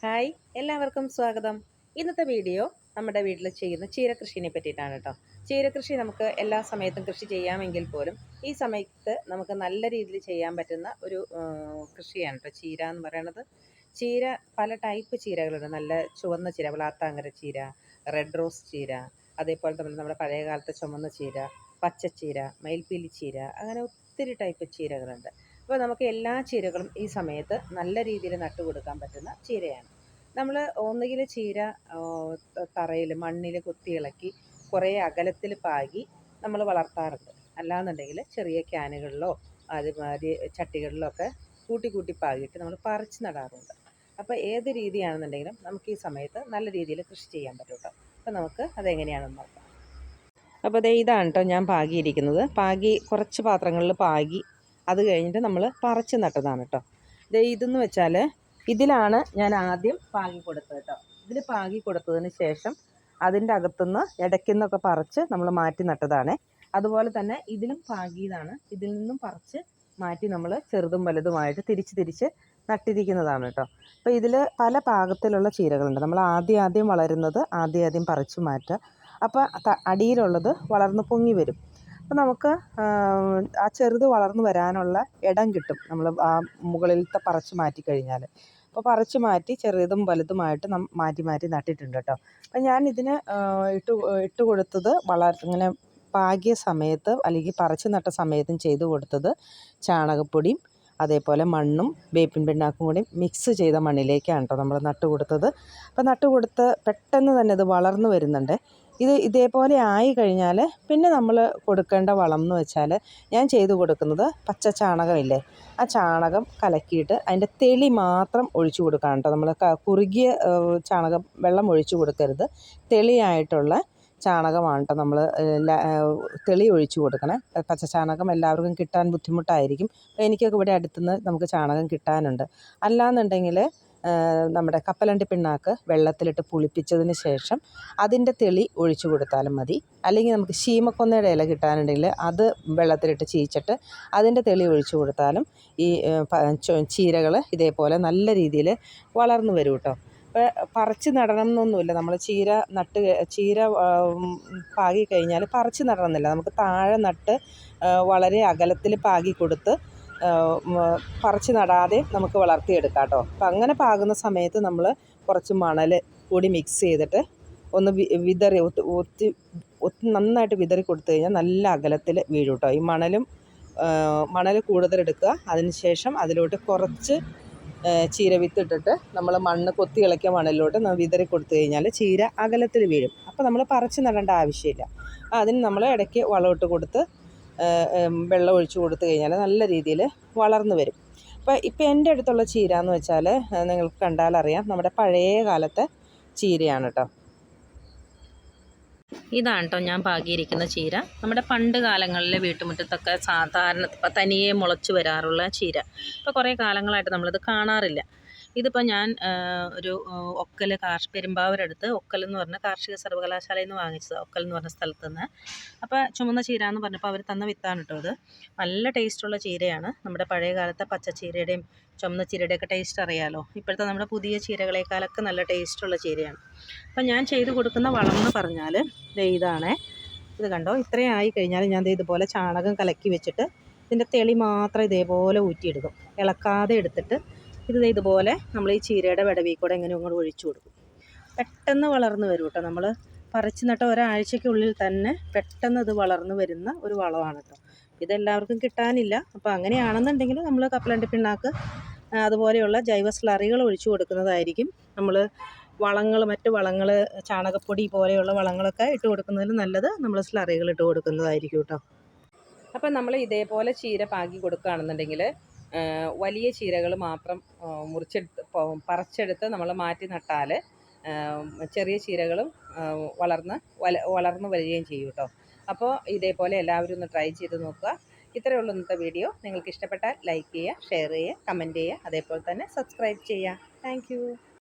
Hi എല്ലാവർക്കും സ്വാഗതം. ഇന്നത്തെ വീഡിയോ നമ്മുടെ വീട്ടിൽ ചെയ്യുന്ന ചീരകൃഷിനെ പറ്റിയിട്ടാണ് കേട്ടോ. ചീരകൃഷി നമുക്ക് എല്ലാ സമയത്തും കൃഷി ചെയ്യാമെങ്കിൽ പോലും ഈ സമയത്ത് നമുക്ക് നല്ല രീതിയിൽ ചെയ്യാൻ പറ്റുന്ന ഒരു കൃഷിയാണ് കേട്ടോ ചീര എന്ന് പറയുന്നത്. ചീര പല ടൈപ്പ് ചീരകളുണ്ട്. നല്ല ചുവന്ന ചീര വളാത്താങ്കര ചീര റെഡ് റോസ് ചീര അതേപോലെ തന്നെ നമ്മുടെ പഴയകാലത്തെ ചുമന്ന ചീര പച്ചച്ചീര മയിൽപ്പീലി ചീര അങ്ങനെ ഒത്തിരി ടൈപ്പ് ചീരകളുണ്ട്. അപ്പോൾ നമുക്ക് എല്ലാ ചീരകളും ഈ സമയത്ത് നല്ല രീതിയിൽ നട്ടു കൊടുക്കാൻ പറ്റുന്ന ചീരയാണ്. നമ്മൾ ഒന്നുകിൽ ചീര തറയിൽ മണ്ണിൽ കുത്തി ഇളക്കി കുറേ അകലത്തിൽ പാകി നമ്മൾ വളർത്താറുണ്ട്. അല്ലാന്നുണ്ടെങ്കിൽ ചെറിയ ക്യാനുകളിലോ അതുമാതിരി ചട്ടികളിലോ ഒക്കെ കൂട്ടി കൂട്ടി പാകിയിട്ട് നമ്മൾ പറിച്ച് നടാറുണ്ട്. അപ്പോൾ ഏത് രീതിയാണെന്നുണ്ടെങ്കിലും നമുക്ക് ഈ സമയത്ത് നല്ല രീതിയിൽ കൃഷി ചെയ്യാൻ പറ്റും കേട്ടോ അപ്പോൾ നമുക്ക് അതെങ്ങനെയാണെന്ന് നോക്കാം. അപ്പോൾ അതേ ഇതാണ് കേട്ടോ ഞാൻ പാകിയിരിക്കുന്നത്. പാകി കുറച്ച് പാത്രങ്ങളിൽ പാകി അത് കഴിഞ്ഞിട്ട് നമ്മൾ പറിച്ച് നട്ടതാണ് കേട്ടോ ഇത് ഇതെന്ന് വെച്ചാൽ ഇതിലാണ് ഞാൻ ആദ്യം പാകി കൊടുത്തത് കേട്ടോ ഇതിൽ പാകി കൊടുത്തതിന് ശേഷം അതിന്റെ അകത്തുനിന്ന് ഇടയ്ക്കുനിന്നൊക്കെ പറിച്ച് നമ്മൾ മാറ്റി നട്ടതാണ്. അതുപോലെ തന്നെ ഇതിലും പാകിയതാണ്. ഇതിൽ നിന്നും പറിച്ച് മാറ്റി നമ്മൾ ചെറുതും വലുതുമായിട്ട് തിരിച്ച് തിരിച്ച് നട്ടിരിക്കുന്നതാണ് കേട്ടോ അപ്പോൾ ഇതിൽ പല പാകത്തിലുള്ള ചീരകളുണ്ട്. നമ്മൾ ആദ്യം ആദ്യം വളരുന്നത് ആദ്യം ആദ്യം പറിച്ചു മാറ്റുക. അപ്പോൾ അടിയിലുള്ളത് വളർന്ന് പൊങ്ങി വരും. അപ്പോൾ നമുക്ക് ആ ചെറുത് വളർന്നു വരാനുള്ള ഇടം കിട്ടും. നമ്മൾ ആ മുകളിലത്തെ പറിച്ച് മാറ്റി കഴിഞ്ഞാൽ അപ്പോൾ പറിച്ച് മാറ്റി ചെറുതും വലുതുമായിട്ട് നം മാറ്റി മാറ്റി നട്ടിട്ടുണ്ട് കേട്ടോ അപ്പം ഞാൻ ഇതിന് ഇട്ട് ഇട്ട് കൊടുത്തത് വളർ ഇങ്ങനെ പാകിയ സമയത്ത് അല്ലെങ്കിൽ പറിച്ച് നട്ട സമയത്തും ചെയ്ത് കൊടുത്തത് ചാണകപ്പൊടിയും അതേപോലെ മണ്ണും വേപ്പിൻ പിണ്ണാക്കും കൂടി മിക്സ് ചെയ്ത മണ്ണിലേക്കാണ് കേട്ടോ നമ്മൾ നട്ട് കൊടുത്തത് അപ്പോൾ നട്ട് കൊടുത്ത് പെട്ടെന്ന് തന്നെ ഇത് വളർന്നു വരുന്നുണ്ട്. ഇത് ഇതേപോലെ ആയി കഴിഞ്ഞാൽ പിന്നെ നമ്മൾ കൊടുക്കേണ്ട വളം എന്ന് വെച്ചാൽ ഞാൻ ചെയ്തു കൊടുക്കുന്നത് പച്ച ചാണകമില്ലേ ആ ചാണകം കലക്കിയിട്ട് അതിന്റെ തെളി മാത്രം ഒഴിച്ചു കൊടുക്കണം കേട്ടോ നമ്മൾ കുറുകിയ ചാണകം വെള്ളം ഒഴിച്ചു കൊടുക്കരുത്. തെളിയായിട്ടുള്ള ചാണകമാണ് നമ്മൾ തെളി ഒഴിച്ചു കൊടുക്കണേ. പച്ച ചാണകം എല്ലാവർക്കും കിട്ടാൻ ബുദ്ധിമുട്ടായിരിക്കും. എനിക്കൊക്കെ ഇവിടെ അടുത്തുനിന്ന് നമുക്ക് ചാണകം കിട്ടാനുണ്ട്. അല്ലാന്നുണ്ടെങ്കിൽ നമ്മുടെ കപ്പലണ്ടി പിണ്ണാക്ക് വെള്ളത്തിലിട്ട് പുളിപ്പിച്ചതിന് ശേഷം അതിന്റെ തെളി ഒഴിച്ചു കൊടുത്താലും മതി. അല്ലെങ്കിൽ നമുക്ക് ശീമക്കൊന്നയുടെ ഇല കിട്ടാനുണ്ടെങ്കിൽ അത് വെള്ളത്തിലിട്ട് ചീച്ചിട്ട് അതിന്റെ തെളി ഒഴിച്ചു കൊടുത്താലും ഈ ചീരകൾ ഇതേപോലെ നല്ല രീതിയിൽ വളർന്നു വരും കേട്ടോ. പറിച്ച് നടണം എന്നൊന്നുമില്ല. നമ്മൾ ചീര നട്ട് ചീര പാകി കഴിഞ്ഞാൽ പറിച്ച് നടണമെന്നില്ല. നമുക്ക് താഴെ നട്ട് വളരെ അകലത്തിൽ പാകി കൊടുത്ത് പറിച്ച് നടാതെ നമുക്ക് വളർത്തിയെടുക്കാം കേട്ടോ അപ്പം അങ്ങനെ പാകുന്ന സമയത്ത് നമ്മൾ കുറച്ച് മണൽ കൂടി മിക്സ് ചെയ്തിട്ട് ഒന്ന് വിതറി ഒത്തി ഒത്തി നന്നായിട്ട് വിതറി കൊടുത്തു കഴിഞ്ഞാൽ നല്ല അകലത്തിൽ വീഴും കേട്ടോ ഈ മണലും മണൽ കൂടുതൽ എടുക്കുക. അതിന് ശേഷം അതിലോട്ട് കുറച്ച് ചീര വിത്തിട്ടിട്ട് നമ്മൾ മണ്ണ് കൊത്തി ഇളക്കിയ മണലിലോട്ട് വിതറി കൊടുത്തു കഴിഞ്ഞാൽ ചീര അകലത്തിൽ വീഴും. അപ്പോൾ നമ്മൾ പറിച്ച് നടേണ്ട ആവശ്യമില്ല. അതിന് നമ്മൾ ഇടയ്ക്ക് വളമിട്ട് കൊടുത്ത് വെള്ളം ഒഴിച്ച് കൊടുത്തു കഴിഞ്ഞാൽ നല്ല രീതിയിൽ വളർന്നു വരും. അപ്പോൾ ഇപ്പോൾ എന്റെ അടുത്തുള്ള ചീര എന്ന് വെച്ചാൽ നിങ്ങൾക്ക് കണ്ടാലറിയാം നമ്മുടെ പഴയ കാലത്തെ ചീരയാണ് കേട്ടോ ഇതാണ് കേട്ടോ ഞാൻ പാകിയിരിക്കുന്ന ചീര. നമ്മുടെ പണ്ട് കാലങ്ങളിലെ വീട്ടുമുറ്റത്തൊക്കെ സാധാരണ തനിയെ മുളച്ചു വരാറുള്ള ചീര. ഇപ്പോൾ കുറേ കാലങ്ങളായിട്ട് നമ്മളിത് കാണാറില്ല. ഇതിപ്പോൾ ഞാൻ ഒരു ഒക്കൽ കാർഷി പെരുമ്പാവൂരടുത്ത് ഒക്കൽ എന്ന് പറഞ്ഞ കാർഷിക സർവകലാശാലയിൽ നിന്ന് വാങ്ങിച്ചത് ഒക്കൽ എന്ന് പറഞ്ഞ സ്ഥലത്ത് നിന്ന് അപ്പോൾ ചുമന്ന ചീര എന്ന് പറഞ്ഞപ്പോൾ അവർ തന്ന വിത്താണ് കേട്ടോ ഇത്. നല്ല ടേസ്റ്റുള്ള ചീരയാണ്. നമ്മുടെ പഴയ കാലത്തെ പച്ചച്ചീരയുടെയും ചുമന്ന ചീരയുടെയൊക്കെ ടേസ്റ്റ് അറിയാലോ. ഇപ്പോഴത്തെ നമ്മുടെ പുതിയ ചീരകളേക്കാളൊക്കെ നല്ല ടേസ്റ്റുള്ള ചീരയാണ്. അപ്പം ഞാൻ ചെയ്ത് കൊടുക്കുന്ന വളം എന്ന് പറഞ്ഞാൽ ഇതാണ്. ഇത് കണ്ടോ? ഇത്രയും ആയി കഴിഞ്ഞാൽ ഞാൻ ഇതുപോലെ ചാണകം കലക്കി വെച്ചിട്ട് ഇതിന്റെ തെളി മാത്രം ഇതേപോലെ ഊറ്റിയെടുക്കും. ഇളക്കാതെ എടുത്തിട്ട് ഇത് ഇതുപോലെ നമ്മൾ ഈ ചീരയുടെ വിടവിൽ കൂടെ എങ്ങനെ ഇങ്ങോട്ട് ഒഴിച്ചു കൊടുക്കും. പെട്ടെന്ന് വളർന്നു വരും കേട്ടോ നമ്മൾ പറിച്ചു നട്ട ഒരാഴ്ചക്കുള്ളിൽ തന്നെ പെട്ടെന്ന് ഇത് വളർന്നു വരുന്ന ഒരു വളമാണ് കേട്ടോ ഇതെല്ലാവർക്കും കിട്ടാനില്ല. അപ്പോൾ അങ്ങനെയാണെന്നുണ്ടെങ്കിൽ നമ്മൾ കപ്പലണ്ടി പിണ്ണാക്ക് അതുപോലെയുള്ള ജൈവ സ്ലറികൾ ഒഴിച്ചു കൊടുക്കുന്നതായിരിക്കും. നമ്മൾ വളങ്ങൾ മറ്റ് വളങ്ങൾ ചാണകപ്പൊടി പോലെയുള്ള വളങ്ങളൊക്കെ ഇട്ട് കൊടുക്കുന്നതിൽ നല്ലത് നമ്മൾ സ്ലറികൾ ഇട്ട് കൊടുക്കുന്നതായിരിക്കും കേട്ടോ അപ്പം നമ്മൾ ഇതേപോലെ ചീര പാകി കൊടുക്കുകയാണെന്നുണ്ടെങ്കിൽ വലിയ ചീരകൾ മാത്രം മുറിച്ചെടുത്ത് പറിച്ചെടുത്ത് നമ്മൾ മാറ്റി നട്ടാൽ ചെറിയ ചീരകളും വളർന്ന് വളർന്നു വരികയും ചെയ്യും കേട്ടോ അപ്പോൾ ഇതേപോലെ എല്ലാവരും ഒന്ന് ട്രൈ ചെയ്ത് നോക്കുക. ഇത്രയേ ഉള്ളൂ ഇന്നത്തെ വീഡിയോ. നിങ്ങൾക്ക് ഇഷ്ടപ്പെട്ടാൽ ലൈക്ക് ചെയ്യുക ഷെയർ ചെയ്യുക കമന്റ് ചെയ്യുക. അതേപോലെ തന്നെ സബ്സ്ക്രൈബ് ചെയ്യുക. താങ്ക്